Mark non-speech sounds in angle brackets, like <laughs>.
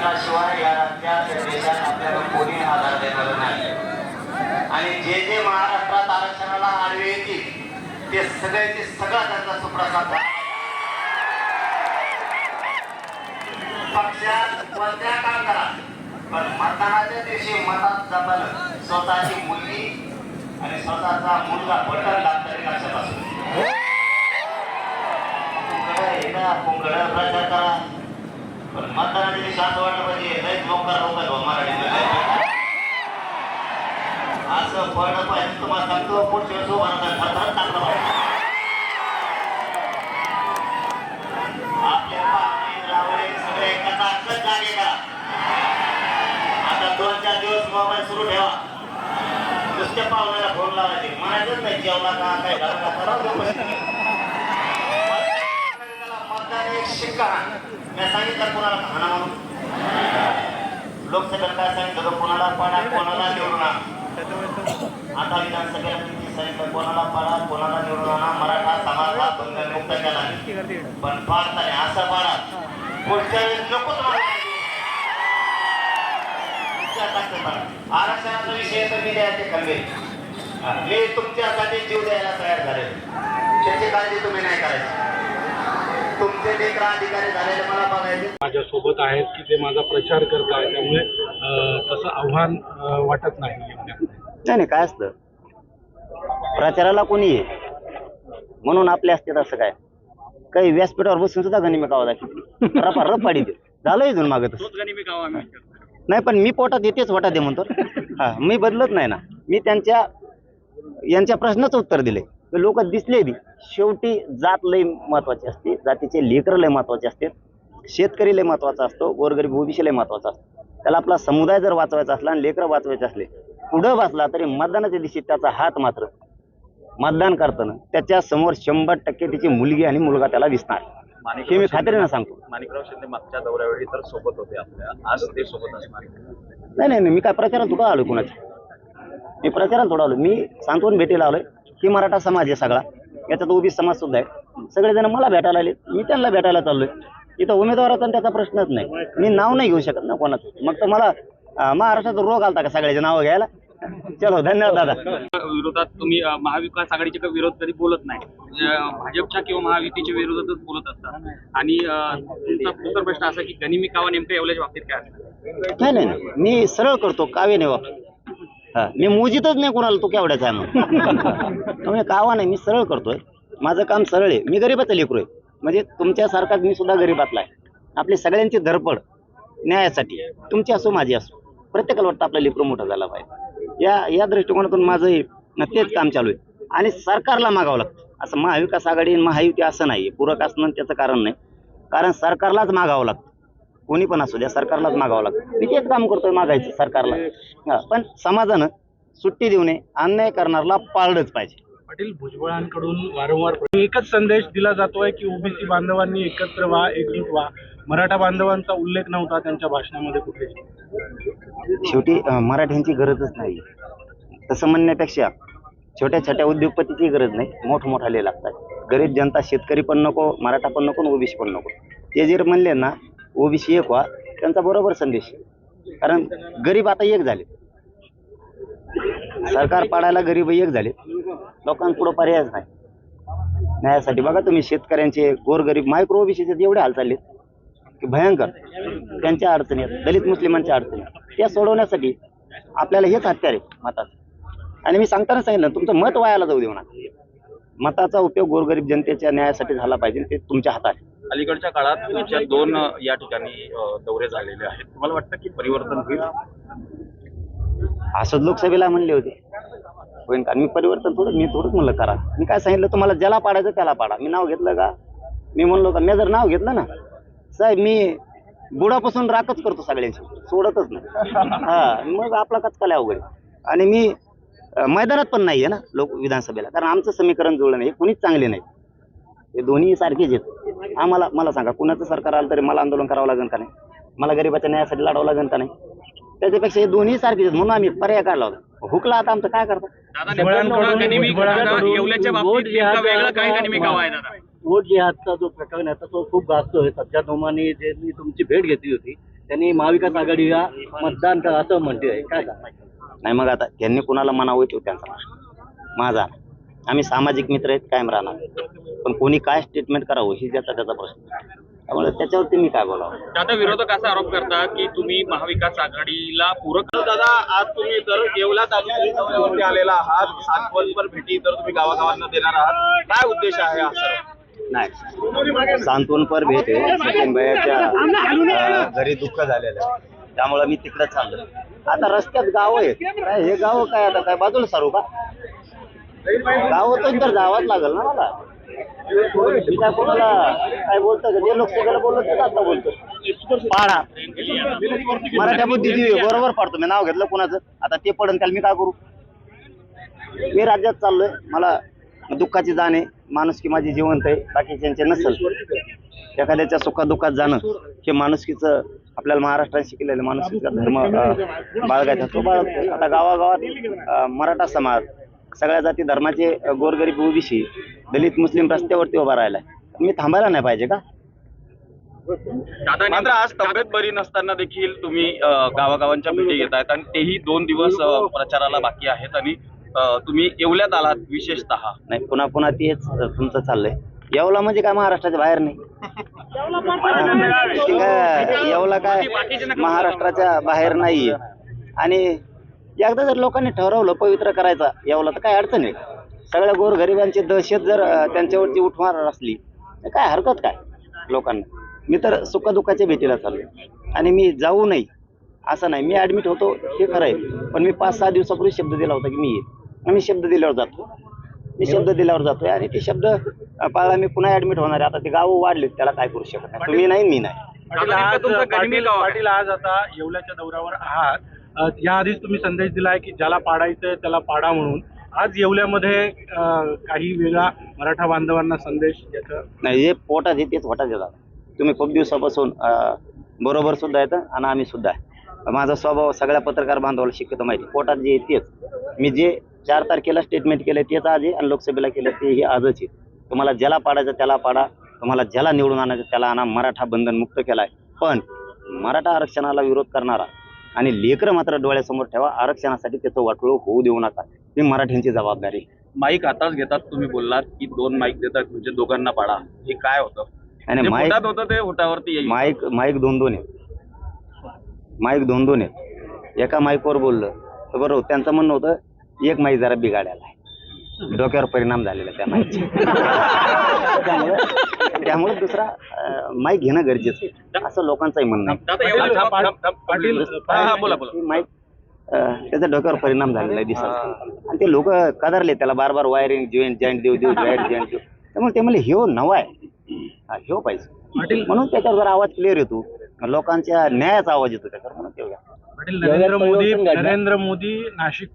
क्षेत्राशिवाय या राज्यात या देशात आपल्याला कोणी आधार देणार नाही. आणि जे जे महाराष्ट्रात आरक्षणाला आडवे येतील ते सगळ्याचे सगळा त्यांचा सुप्रसाद पक्षात कोणत्या काम करा पण मतदानाच्या दिवशी मतात जपलं स्वतःची मुलगी आणि स्वतःचा मुलगा बटन दाबतरी लक्षात असू कुंकड प्रचार करा. पण मतदानाच्या दिवशी वाटलं पाहिजे. लय लोकर लोक मराठी असं पडलं पाहिजे तुम्हाला सांगतो पुढच्या वेळेस उभा पाहिजे आपल्या पाहुणे रावळे सगळे कथाकथ जागे करा आता दोन चार दिवस मोबाईल सुरू ठेवा. नुसत्या पाहुण्याला फोन लावायचे. म्हणायचंच नाही जेवला का काय झालं का? एक शिक्का. मी सांगितलं कोणाला खाना म्हणून लोकसभेला काय सांगितलं कोणाला पाडा कोणाला निवडून आता विधानसभेला किती सांगितलं? कोणाला पाडा कोणाला निवडून आणा? मराठा समाजला मुक्त केला पण भारताने असं पाडा. पुढच्या वेळेस नको आरक्षणाचा विषय तर मी द्यायचे कमी मी तुमच्यासाठी जीव द्यायला तयार झाले त्याची काळजी तुम्ही नाही करायची. तुमचे लेकर अधिकारी झालेले मला बघायचे. माझ्या सोबत आहेत की ते माझा प्रचार करत आहेत त्यामुळे तसं आव्हान वाटत नाही नाही नाही काय असतं? प्रचाराला कोणी ये? म्हणून आपले असते तसं काय? काही व्यासपीठावर बसून सुद्धा गणिमी कावा दाखवली रप पाडी दे झालं इथून मागत नाही पण मी पोटात येतेच पोटात दे म्हणतो. हा मी बदलत नाही ना. मी त्यांच्या यांच्या प्रश्नाचं उत्तर दिले लोक दिसले बी. शेवटी जात लय महत्वाची असते. जातीचे लेकर लय महत्त्वाचे असते. शेतकरी लय महत्त्वाचा असतो. गोरगरीब ओबीसी लय महत्त्वाचा असतो. त्याला आपला समुदाय जर वाचवायचा असला आणि लेकरं वाचवायचे असले पुढं वाचला तरी मतदानाच्या दिवशी त्याचा हात मात्र मतदान करताना त्याच्यासमोर शंभर टक्के त्याची मुलगी आणि मुलगा त्याला दिसणार. हे मी खात्रीनं सांगतो. माणिकराव शिंदे मागच्या दौऱ्यावेळी तर सोबत होते आपल्या. आज ते सोबत असणार. नाही नाही नाही, मी काय प्रचारात थोडं आलो कुणाच्या? मी प्रचारात थोडं आलो मी सांत्वन भेटीला आलोय. ही मराठा समाज आहे सगळा. याच्यात ओबी समाज सुद्धा आहे. सगळेजण मला भेटायला आले मी त्यांना भेटायला चाललोय. इथं उमेदवाराचा त्याचा प्रश्नच नाही. मी नाव नाही घेऊ शकत ना कोणाचं. मग तर मला महाराष्ट्राचा रोग आलता का सगळ्याचे नावं घ्यायला? चलो धन्यवाद दादा. विरोधात तुम्ही महाविकास आघाडीच्या विरोध कधी बोलत नाही. भाजपच्या किंवा महायुतीच्या विरोधातच बोलत असतात. आणि तुमचा दुसरा प्रश्न असा की गनिमी कावा नेमकं एवढ्याच्या बाबतीत काय असतं? नाही. मी सरळ करतो कावे हा मी मोजितच नाही कोणाला तू केवढ्याचा आहे म्हणून. <laughs> त्यामुळे कावा नाही मी सरळ करतोय. माझं काम सरळ आहे. मी गरीबाचा लेकरू आहे. म्हणजे तुमच्यासारखाच मी सुद्धा गरीबातला आहे. आपली सगळ्यांची धडपड न्यायासाठी तुमची असो माझी असो. प्रत्येकाला वाटतं आपला लेकरू मोठा झाला पाहिजे. या या दृष्टिकोनातून माझं तेच काम चालू आहे. आणि सरकारला मागावं लागतं. असं महाविकास आघाडी महायुती असं नाही पूरक असणं त्याचं कारण नाही. कारण सरकारलाच मागावं लागतं. कोणी पण असू द्या सरकारलाच मागावं लागतं. मी तेच काम करतोय मागायचं सरकारला. पण समाजानं सुट्टी देऊ नये अन्याय करणारला पाळलंच पाहिजे. पाटील भुजबळांकडून वारंवार एकच संदेश दिला जातोय की ओबीसी बांधवांनी एकत्र व्हा एकजूट व्हा. मराठा बांधवांचा उल्लेख नव्हता त्यांच्या भाषणामध्ये कुठेही. शेवटी मराठ्यांची गरजच नाही. तसं म्हणण्यापेक्षा छोट्या छोट्या उद्योगपतीची गरज नाही. मोठमोठाले लागतात. गरीब जनता शेतकरी पण नको मराठा पण नको ओबीसी पण नको. ते जर म्हणले ना ओबीसी एक व्हा त्यांचा बरोबर संदेश आहे. कारण गरीब आता एक झाले. सरकार पाडायला गरीब एक झाले. लोकांपुढं पर्यायच नाही. न्यायासाठी बघा तुम्ही शेतकऱ्यांचे गोरगरीब मायक्रो ओबीसीचे एवढे हाल चालले की भयंकर. त्यांच्या अडचणी आहेत दलित मुस्लिमांच्या अडचणी त्या सोडवण्यासाठी आपल्याला हेच हत्यार आहे मताचं. आणि मी सांगताना सांगितलं तुमचं मत वायाला जाऊ देऊ नका मताचा उपयोग गोरगरीब जनतेच्या न्यायासाठी झाला पाहिजे ते तुमच्या हातात आहे. अलीकडच्या काळात तुमच्या दोन या ठिकाणी दौरे झालेले आहेत. तुम्हाला वाटतं की परिवर्तन होईल? असंच लोकसभेला म्हणले होते. होईन का? मी परिवर्तन थोडं मी थोडंच म्हणलं करा. मी काय सांगितलं तुम्हाला ज्याला पाडायचं त्याला पाडा. मी नाव घेतलं का? मी म्हणलो का? मी जर नाव घेतलं ना साहेब मी बुडापासून राखच करतो सगळ्यांची सोडतच नाही. हा मग आपला कचकाला अवघड. आणि मी मैदानात पण नाही आहे ना लोक विधानसभेला. कारण आमचं समीकरण जुळलं नाही हे कोणीच चांगले नाही. हे दोन्ही सारखेच आहेत. आम्हाला मला सांगा कुणाचं सरकार आलं तरी मला आंदोलन करावं लागेल का नाही? मला गरिबाच्या न्यायासाठी लढावं लागेल का नाही? त्याच्यापेक्षा हे दोन्ही सारखेच आहेत म्हणून आम्ही पर्याय काढला होता. हुकला आता आमचं काय करता? वोट जिहादचा जो प्रकरण आहे तो खूप गाजतोय सध्या नोमानी ज्यांनी तुमची भेट घेतली होती त्यांनी महाविकास आघाडीला मतदान करा असं म्हणते. काय? नाही मग आता त्यांनी कुणाला म्हणावं तो त्यांचा प्रश्न. माझा. आम्ही सामाजिक मित्र आहेत कायम राहणार. पण कोणी काय स्टेटमेंट करावं ही ज्याचा त्याचा प्रश्न त्यामुळे त्याच्यावरती मी काय बोलावं? आता विरोधक असा आरोप करतात की तुम्ही महाविकास आघाडीला पूरक दादा आज तुम्ही तर येवला तालुक्यावरती आलेला आहात सातवनपर भेटी तर तुम्ही गावागावांना देणार आहात. काय उद्देश आहे हा सर्व? नाही. सांत्वनपर भेट आहे भैयाच्या घरी दुःख झालेलं आहे. त्यामुळे मी तिकडे चाललो आता रस्त्यात गाव आहेत काय हे गाव काय आता? काय बाजूला सारू का? गाव तर गावात लागेल ना मला. मी काय कोणाला काय बोलतो का? जे लोकसभेला बोलत ते आता बोलतो पाडा. मराठ्या बुद्धी बरोबर पाडतो. मी नाव घेतलं कोणाचं? आता ते पडन त्याला मी काय करू? मी राज्यात चाललोय. मला दुःखाची जाण आहे. माणुसकी माझी जिवंत आहे. बाकीच्यांचे नसल. एखाद्याच्या सुखात दुःखात जाणं हे माणुसकीचं आपल्याला महाराष्ट्रात शिकलेलं माणुसकीचा धर्म बाळगायचा तो बाळगतो आता गावागावात मराठा समाज सगळ्या जाती धर्माचे गोरगरीब ओबीसी दलित मुस्लिम रस्त्यावरती उभा राहिलाय. मी थांबायला नाही पाहिजे का? दादा मात्र आज तब्येत बरी नसताना देखील तुम्ही गावागावांच्या भेटी घेत आहेत आणि तेही दोन दिवस प्रचाराला बाकी आहेत आणि तुम्ही येवल्यात आलात विशेषतः. नाही पुन्हा पुन्हा तेच तुमचं चाललंय. येवला म्हणजे काय महाराष्ट्राच्या बाहेर नाही. येवला काय? महाराष्ट्राच्या बाहेर नाहीये आणि एकदा जर लोकांनी ठरवलं पवित्र करायचा येवला तर काय अडचण आहे? सगळ्या गोरगरिबांची दहशत जर त्यांच्यावरती उठवार असली तर काय हरकत काय लोकांना? मी तर सुखदुःखाच्या भेटीला चाललो आणि मी जाऊ नाही असं नाही. मी ऍडमिट होतो हे खरं आहे. पण मी पाच सहा दिवसापूर्वी शब्द दिला होता की मी येईल आणि मी शब्द दिल्यावर जातो. मी शब्द दिल्यावर जातोय आणि ते शब्द पाळला मी पुन्हा ऍडमिट होणार आहे. आता ते गावं वाढलेत त्याला काय करू शकत नाही. तुम्ही नाही मी नाही. पाटील आज पाटील आता येवल्याच्या दौऱ्यावर आहात. याआधीच तुम्ही संदेश दिलाय की ज्याला पाडायचंय त्याला पाडा म्हणून. आज येवल्यामध्ये काही वेगळा मराठा बांधवांना संदेश याचा नाही जे पोटात तेच पोटात येतात. तुम्ही खूप दिवसापासून बरोबर सुद्धा येतं आणि आम्ही सुद्धा आहे. माझा स्वभाव सगळ्या पत्रकार बांधवाला शिकतो माहिती पोटात जे आहे तेच. मी जे चार तारखेला स्टेटमेंट केलं तेच आज आहे. आणि लोकसभेला केलं तेही आजच आहे. तुम्हाला ज्याला पाडायचं त्याला पाडा. तुम्हाला ज्याला निवडून आणायचं त्याला आणा. मराठा बंधन मुक्त केलाय. पण मराठा आरक्षणाला विरोध करणारा आणि लेकरं मात्र डोळ्यासमोर ठेवा. आरक्षणासाठी त्याचं वाटोळ होऊ देऊ नका. ही मराठ्यांची जबाबदारी. आहे. माईक हातात घेतात तुम्ही बोललात की दोन माईक देतात. म्हणजे दोघांना पाडा. हे काय होतं? आणि माईक होतं ते होटावरती येईल. माईक माईक दोन दोन आहेत. माईक दोन दोन आहेत. एका माईकवर बोललं. तर बरोबर त्यांचं म्हणणं होतं एक माईक जरा बिघाडायला आहे. डोक्यावर परिणाम झालेला त्या माईकचे त्यामुळे त्यामुळे दुसरा अं, माईक घेणं गरजेचं आहे. असं लोकांचंही म्हणणं आहे. दादा पाटील, एवढं पाटील, पाटील, हा, हा, बोला बोला. की माईक अं, त्याचा डोक्यावर परिणाम झालेला आहे दिसत आणि ते लोक कदरले त्याला बार बार वायरिंग जॉईंट जॉईंट देऊ देऊ जॉईंट जॉईंट देऊ. त्यामुळे ते म्हणले ह्यो नवा आहे. हा ह्यो पाहिजे म्हणून त्याच्यावर जरा आवाज क्लिअर येतो. लोकांच्या न्यायाचा आवाज येतो त्याच्यावर. म्हणून ते. पाटील नरेंद्र मोदी नरेंद्र मोदी नाशिक